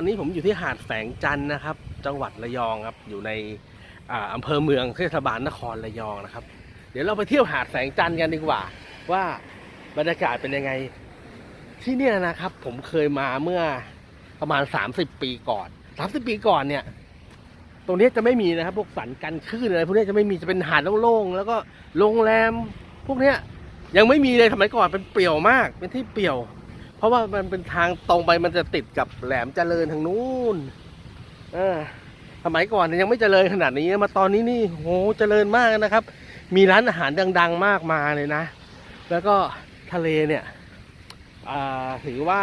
อนนี้ผมอยู่ที่หาดแสงจันทร์นะครับ จังหวัดระยองครับ อยู่ในอ่าอำเภอเมืองเทศบาลนครระยองนะครับ เดี๋ยวเราไปเที่ยวหาดแสงจันทร์กันดีกว่า ว่าบรรยากาศเป็นยังไง ที่เนี่ยนะครับ ผมเคยมาเมื่อประมาณ 30 ปีก่อน 30 ปีก่อนเนี่ย ตรงนี้จะไม่มีนะครับ พวกสันกันคลื่นอะไรพวกนี้จะไม่มีจะเป็นหาดโล่งๆแล้วก็โรงแรม พวกเนี้ยยังไม่มีเลยสมัยก่อนเป็นเปรี่ยวมาก เป็นที่เปรี่ยว เพราะว่ามันเป็นทางตรงไปมันจะติดกับแหลมเจริญทางนู้นเออสมัยก่อนเนี่ยยังไม่เจริญขนาดนี้มาตอนนี้นี่โหเจริญมากนะครับ มีร้านอาหารดัง ๆ มากมายเลยนะ แล้วก็ทะเลเนี่ยอ่าถือว่า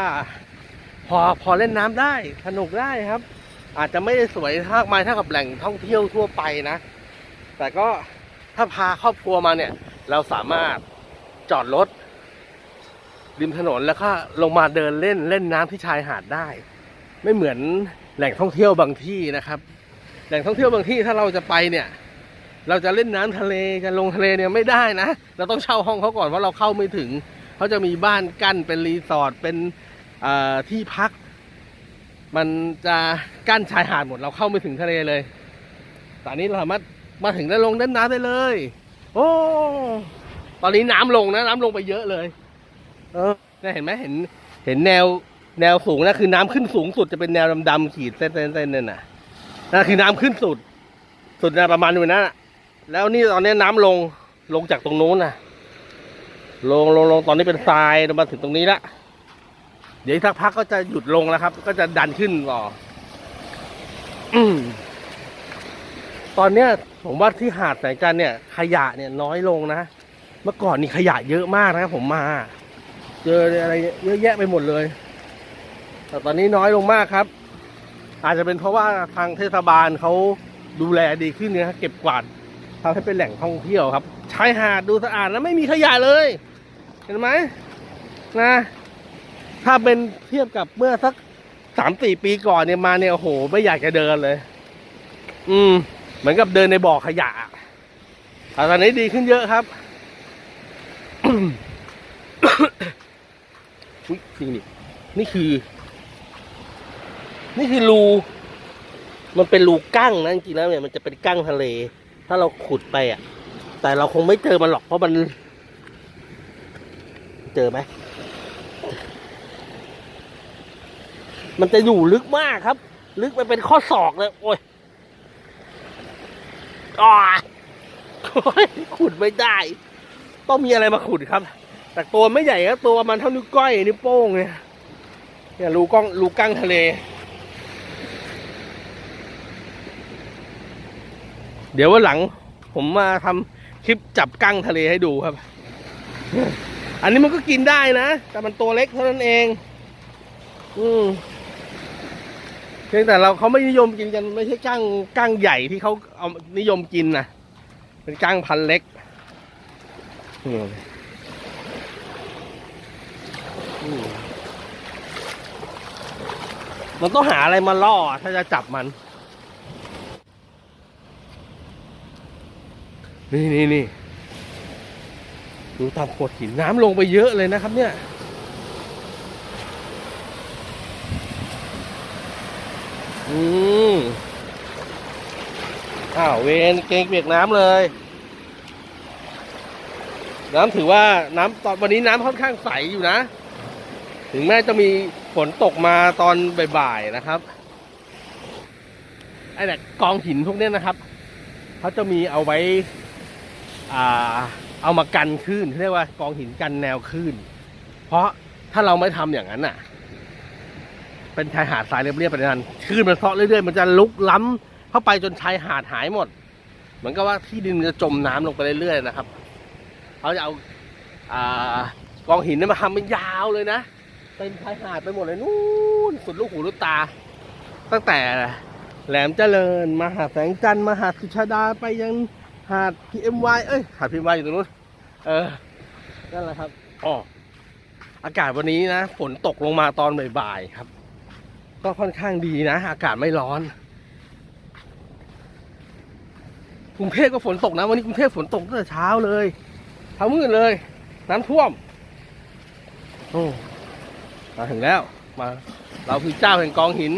พอพอเล่นน้ำได้สนุกได้ครับ อาจจะไม่ได้สวยมากมายเท่ากับแหล่งท่องเที่ยวทั่วไปนะ แต่ก็ถ้าพาครอบครัวมาเนี่ย เราสามารถจอดรถ ริมถนนแล้วก็ลงมาเดินเล่นเล่นน้ำที่ชายหาดได้ ไม่เหมือนแหล่งท่องเที่ยวบางที่นะครับ แหล่งท่องเที่ยวบางที่ถ้าเราจะไปเนี่ย เราจะเล่นน้ำทะเลจะลงทะเลเนี่ยไม่ได้นะ เราต้องเช่าห้องเขาก่อนเพราะเราเข้าไม่ถึงเขาจะมีบ้านกั้นเป็นรีสอร์ทเป็นที่พัก มันจะกั้นชายหาดหมดเราเข้าไม่ถึงทะเลเลยตอนนี้เราสามารถมาถึงได้ลงเล่นน้ำได้เลย โอ้ ตอนนี้น้ำลงนะน้ำลงไปเยอะเลย เออเนี่ยเห็นไหมเห็น เห็นแนวแนวสูงนะคือน้ำขึ้นสูงสุดจะเป็นแนวดำๆขีดเส้นๆๆนั่นน่ะนั่นคือน้ำขึ้นสุด สุดนะประมาณอยู่นั่นน่ะแล้วนี่ตอนนี้น้ำลงลงจากตรงนู้นน่ะ ลงลงลงตอนนี้เป็นทรายมาถึงตรงนี้ละเดี๋ยวอีกสักพักก็จะหยุดลงแล้วครับ ก็จะดันขึ้นต่ออืมตอนเนี้ยผมว่าที่หาดแสงจันทร์เนี่ย ขยะเนี่ยน้อยลงนะ เมื่อก่อนนี่ขยะเยอะมากนะครับผมมา เจออะไรเยอะแยะไปหมดเลย แต่ตอนนี้น้อยลงมากครับ อาจจะเป็นเพราะว่าทางเทศบาลเขาดูแลดีขึ้นนี่ยเก็บกวาดทำให้เป็นแหล่งท่องเที่ยวครับชายหาดดูสะอาดแล้วไม่มีขยะเลย เห็นไหมนะถ้าเป็นเทียบกับเมื่อสักสามสี่ปีก่อนเนี่ยมาเนี่ยโอ้โห ไม่อยากจะเดินเลย อืม เหมือนกับเดินในบ่อขยะแต่ตอนนี้ดีขึ้นเยอะครับ อุ๊ยจริงดินี่คือ นี่คือรู มันเป็นรูกั้งนะจริงๆแล้วเนี่ยมันจะเป็นกั้งทะเล ถ้าเราขุดไปอะ แต่เราคงไม่เจอมันหรอกเพราะมัน เจอไหมมันจะอยู่ลึกมากครับ ลึกไปเป็นข้อศอกเลย โอ้ยอ่าโอ้ยขุดไม่ได้ ต้องมีอะไรมาขุดครับ แต่ตัวไม่ใหญ่ครับตัวประมันเท่านิ้วก้อยนิ้วโป้งเนี่ยเนี่ยรูกล้องรูกั้งทะเล เดี๋ยววันหลัง ผมมาทำคลิปจับกั้งทะเลให้ดูครับ อันนี้มันก็กินได้นะ แต่มันตัวเล็กเท่านั้นเอง อืมเพียงแต่เราเขาไม่นิยมกินกันไม่ใช่กั้งกั้งใหญ่ที่เขาเอานิยมกินนะเป็นกั้งพันเล็กอืม มันต้องหาอะไรมาล่อถ้าจะจับมัน นี่นี่นี่ดูตามโขดหินน้ำลงไปเยอะเลยนะครับ เนี่ยอืมอ้าวเวนเกงเปียกน้ำเลย น้ำถือว่าน้ำตอนวันนี้น้ำค่อนข้างใสอยู่นะ ถึงแม้จะมีฝนตกมาตอนบ่ายๆนะครับไอ้แบบกองหินพวกนี้นะครับเขาจะมีเอาไว้อ่าเอามากันคลื่นเรียกว่ากองหินกันแนวคลื่น เพราะถ้าเราไม่ทำอย่างนั้นน่ะ เป็นชายหาดทรายเรียบๆไปนั้นคลื่นมันเซาะเรื่อยๆมันจะลุกล้ำเข้าไปจนชายหาดหายหมด เหมือนกับว่าที่ดินจะจมน้ำลงไปเรื่อยๆนะครับเขาจะเอาอ่ากองหินนี่มาทำเป็นยาวเลยนะ เป็นชายหาดไปหมดเลยนู่นสุดลูกหูลูกตา ตั้งแต่แหลมเจริญมาหาดแสงจันทร์มาหาดสุชาดาไปยังหาดพีเอ็มวเอ้ยหาดพีเอ็มวอยู่ตรงนู้นเออนั่นแหละครับอ๋ออากาศวันนี้นะฝนตกลงมาตอนบ่ายๆครับ ก็ค่อนข้างดีนะ อากาศไม่ร้อนกรุงเทพก็ฝนตกนะ วันนี้กรุงเทพฝนตกตั้งแต่เช้าเลยเช้ามืดเลย น้ำท่วม โอ้ มาถึงแล้วมาเราคือเจ้าแห่งกองหิน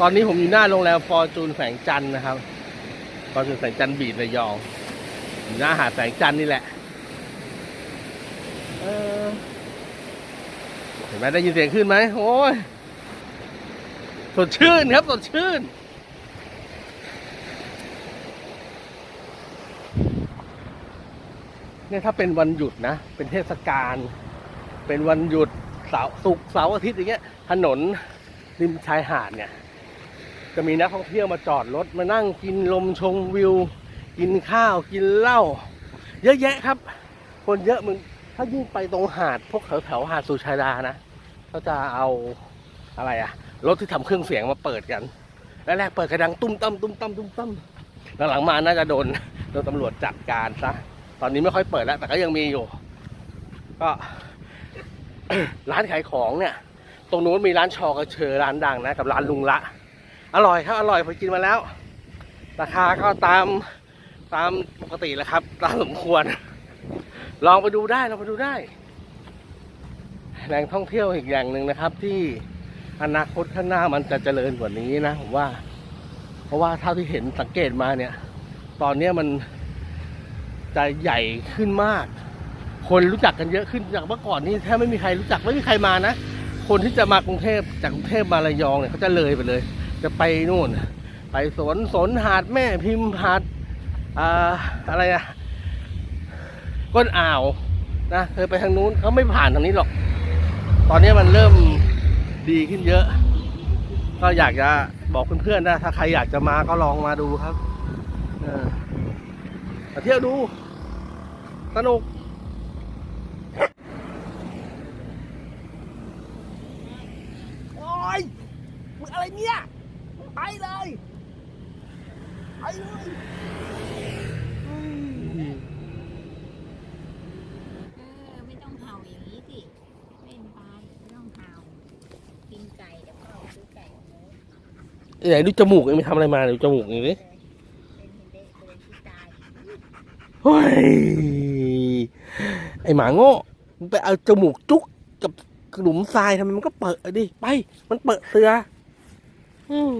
ตอนนี้ผมอยู่หน้าโรงแรมฟอร์จูนแสงจันนะครับฟอร์จูนแสงจันบีดระยองอยู่หน้าหาดแสงจันนี่แหละเห็นไหมได้ยินเสียงขึ้นไหมโอ้ยสดชื่นครับสดชื่น เนี่ยถ้าเป็นวันหยุดนะ เป็นเทศกาล เป็นวันหยุดเสาร์ศุกร์เสาร์อาทิตย์อย่างเงี้ย ถนนริมชายหาดเนี่ย จะมีนักท่องเที่ยวมาจอดรถมานั่งกินลมชมวิว กินข้าวกินเหล้าเยอะแยะครับ คนเยอะมึงถ้ายิ่งไปตรงหาดพวกแถวแถวหาดสุชาดานะเขาจะเอาอะไรอะรถที่ทำเครื่องเสียงมาเปิดกันแรกๆเปิดกระดังตุ้มตั้มตุ้มตั้มตุ้มตั้มหลังๆมาน่าจะโดนโดนตำรวจจัดการซะ ตอนนี้ไม่ค่อยเปิดแล้ว แต่ก็ยังมีอยู่ ก็ร้านขายของเนี่ย ตรงนู้นมีร้านชอกระเชอร้านดังนะ กับร้านลุงละ อร่อยครับอร่อยผมกินมาแล้ว ราคาก็ตามตามปกติแหละครับ ตามสมควร ลองไปดูได้ลองไปดูได้แหล่งท่องเที่ยวอีกอย่างหนึ่งนะครับ ที่อนาคตข้างหน้ามันจะเจริญกว่านี้นะผมว่า เพราะว่าเท่าที่เห็นสังเกตมาเนี่ย ตอนเนี้ยมัน จะใหญ่ขึ้นมาก คนรู้จักกันเยอะขึ้นจากเมื่อก่อนนี่แทบไม่มีใครรู้จักไม่มีใครมานะ คนที่จะมากรุงเทพจากกรุงเทพมาระยองเนี่ยเขาจะเลยไปเลย จะไปนู่น ไปสวนสนหาดแม่พิมพ์หาดอ่าอะไรอะก้นอ่าวนะเคยไปทางนู้นเขาไม่ผ่านทางนี้หรอก ตอนนี้มันเริ่มดีขึ้นเยอะ ก็อยากจะบอกเพื่อนๆนะ ถ้าใครอยากจะมาก็ลองมาดูครับ มาเที่ยวดู สนุกโอ้ยมึงอะไรเนี่ยไปเลยไปเลยเฮ้ยเออไม่ต้องเห่าอย่างนี้สิเล่นไปไม่ต้องเห่ากินไก่เดี๋ยวพ่อซื้อไก่ของหนูไหนดูจมูกเองไปทำอะไรมาดูจมูกอย่างนี้เล่นให้เละเลยที่ตาย เฮ้ย ไอหมาโง่มึงไปเอาจมูกจุกกับหลุมทรายทำไมมันก็เปิดดิไป มันเปิดเสือ อืม